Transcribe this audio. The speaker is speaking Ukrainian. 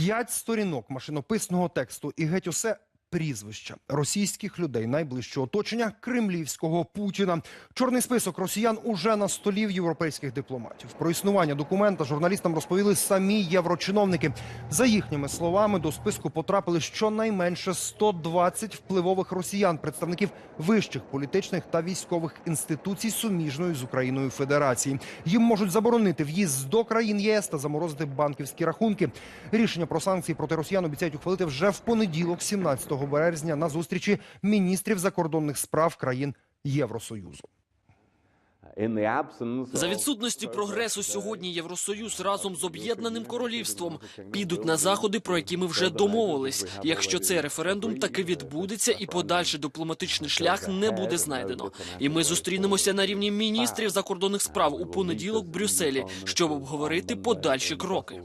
П'ять сторінок машинописного тексту і геть усе прізвища російських людей найближчого оточення кремлівського Путіна. Чорний список росіян уже на столі в європейських дипломатів. Про існування документа журналістам розповіли самі єврочиновники. За їхніми словами, до списку потрапили щонайменше 120 впливових росіян, представників вищих політичних та військових інституцій суміжної з Україною Федерації. Їм можуть заборонити в'їзд до країн ЄС та заморозити банківські рахунки. Рішення про санкції проти росіян обіцяють ухвалити вже в понеділок, 17 березня, на зустрічі міністрів закордонних справ країн Євросоюзу. За відсутності прогресу сьогодні Євросоюз разом з об'єднаним королівством підуть на заходи, про які ми вже домовились. Якщо цей референдум таки відбудеться і подальший дипломатичний шлях не буде знайдено. І ми зустрінемося на рівні міністрів закордонних справ у понеділок в Брюсселі, щоб обговорити подальші кроки.